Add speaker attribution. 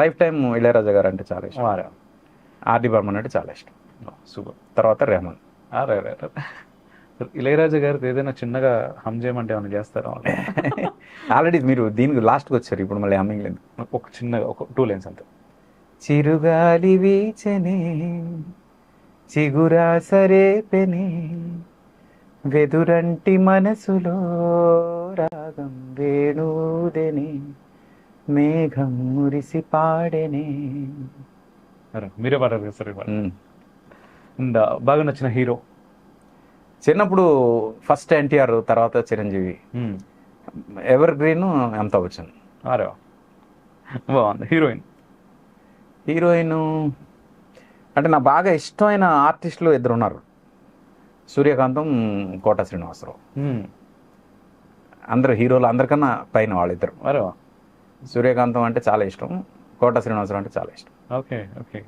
Speaker 1: Life time Ilaiyaraaja గారు అంటే చాలా ఇష్టం. ఆర్డి బర్మన్ అంటే చాలా ఇష్టం.
Speaker 2: సూపర్.
Speaker 1: తర్వాత రెహమాన్.
Speaker 2: ఇళయరాజా గారిది ఏదైనా చిన్నగా హమ్ చేయమంటే ఏమైనా చేస్తారా
Speaker 1: ఆల్రెడీ మీరు దీనికి లాస్ట్కి వచ్చారు ఇప్పుడు మళ్ళీ హమ్మింగ్ లేదు.
Speaker 2: ఒక చిన్నగా ఒక టూ లైన్స్ అంతే.
Speaker 1: చిరుగాలి వీచనే చిగురా సరేపెనే వెదురంటి మనసులో రాగం వేణూదెనే. మేఘం మురిసి పాడెనే.
Speaker 2: మీరే పాడారు సార్ బాగా నచ్చిన హీరో?
Speaker 1: చిన్నప్పుడు ఫస్ట్ ఎన్టీఆర్ తర్వాత చిరంజీవి. ఎవర్ గ్రీన్ అమితాబ్ బచ్చన్
Speaker 2: అరే బాగుంది. హీరోయిన్?
Speaker 1: హీరోయిన్ అంటే నాకు బాగా ఇష్టమైన ఆర్టిస్టులు ఇద్దరు ఉన్నారు సూర్యకాంతం కోట శ్రీనివాసరావు. అందరు హీరోలు అందరికన్నా పైన వాళ్ళిద్దరు.
Speaker 2: అరే
Speaker 1: సూర్యకాంతం అంటే చాలా ఇష్టం కోట శ్రీనివాసరావు అంటే చాలా ఇష్టం.
Speaker 2: Okay okay.